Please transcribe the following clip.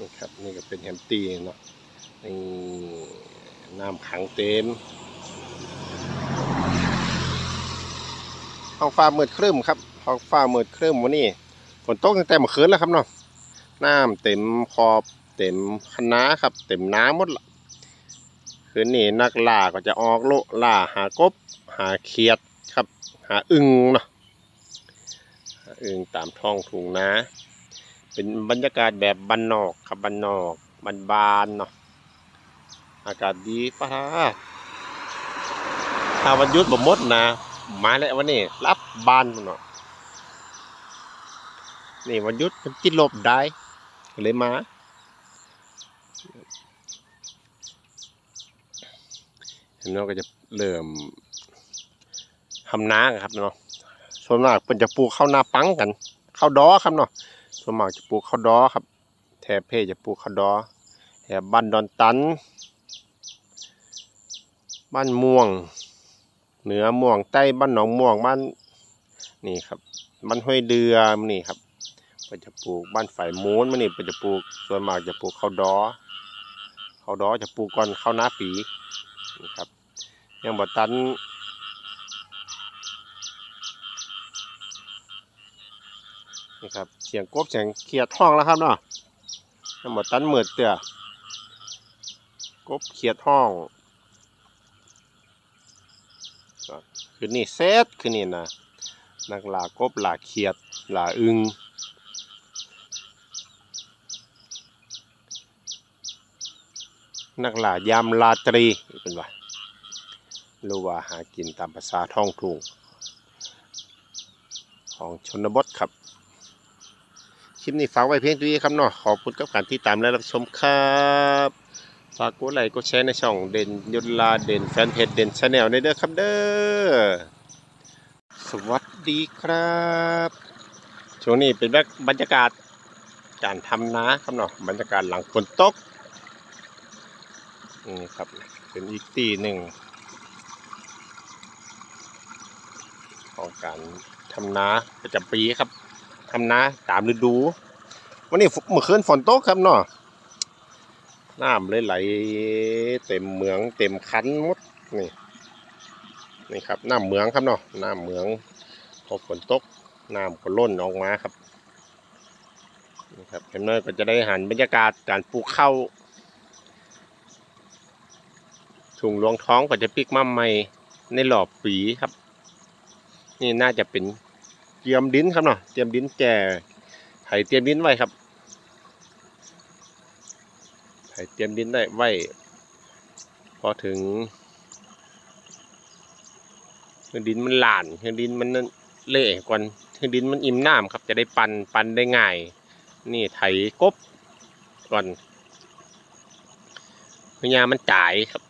นี่ครับ นี่ก็เป็นแฮมตี้เนาะนี่น้ำขังเต็มท้องฟ้ามืดครึ้มครับท้องฟ้ามืดครึ้มวันนี้ฝนตกตั้งแต่เมื่อคืนแล้วครับเนาะน้ำเต็มขอบเต็มคะน้าครับ เต็มน้ำหมดละคืนนี้นักล่าก็จะออกโลล่าหากบ หาเขียดครับ หาอึงเนาะหาอึงตามท้องทุ่งนา เป็นบรรยากาศแบบบ้านนอกครับบ้านนอกบ้านบานเนาะอากาศดีปะทะถ้าวันยุดบ่มดนะมาแล้ววันนี้รับบานเนาะนี่วันยุดมันจิตลบได้เลยมาเห็นเนาะก็จะเริ่มทำนาครับเนาะส่วนมากเป็นจะปลูกข้าวนาปังกันข้าวดอครับเนาะ ส่วนมากจะปลูกข้าวดอครับ แถบเพจะปลูกข้าวดอแถบบ้านดอนตัน บ้านม่วง เหนือม่วงใต้บ้านหนองม่วงบ้านนี่ครับบ้านห้วยเดือมนี่ครับก็จะปลูกบ้านฝ่ายมูนมันนี่ก็จะปลูกส่วนมากจะปลูกข้าวดอข้าวดอจะปลูกก่อนข้าวนาปีนี่ครับยังบ่ตัน นี่ครับเสียงกบเสียงเขียดห้องแล้วครับเนาะทั้งหมดตันหมืดเตือกบเขียดห้องคือนี่เซตคือนี่นะนักหลากบหลาเขียดหลาอึงนักหลายามลาตรีเป็นว่าหรือว่าหากินตามภาษาท้องทุ่งของชนบทครับ คลิปนี้ฝากไว้เพียงเท่านี้ครับเนาะขอบคุณกับการที่ตามและรับชมครับฝากกดไลค์กดแชร์ในช่องเด่นยนลาเด่นแฟนเพจเด่นชาแนลในเด้อครับเด้อสวัสดีครับช่วงนี้เป็นแบบบรรยากาศการทำนาครับเนาะบรรยากาศหลังฝนตกนี่ครับเป็นอีกตีหนึ่งของการทำนาประจำปีครับ ทำนาตามฤดู วันนี้ฝเมื่อคืนฝนตกครับเนาะน้ำเลยไหลเต็มเมืองเต็มคันหมดนี่นี่ครับน้ำเมืองครับเนาะน้ำเมืองพอฝนตกน้ำก็ล้นออกมาครับนี่ครับเห็นไหมก็จะได้หันบรรยากาศการปลูกข้าวถุงรวงท้องก็จะปิกมาใหม่ในหลอบปีครับ นี่น่าจะเป็น เตรียมดินครับเนาะเตรียมดินแก่ไถเตรียมดินไว้ครับไถเตรียมดินได้ไว้ พอถึงเครื่องดินมันหลานเครื่องดินมันเละก่อนเครื่องดินมันอิ่มน้ำครับจะได้ปันปันได้ง่าย นี่ไถกบก่อนพญามันจ่ายครับ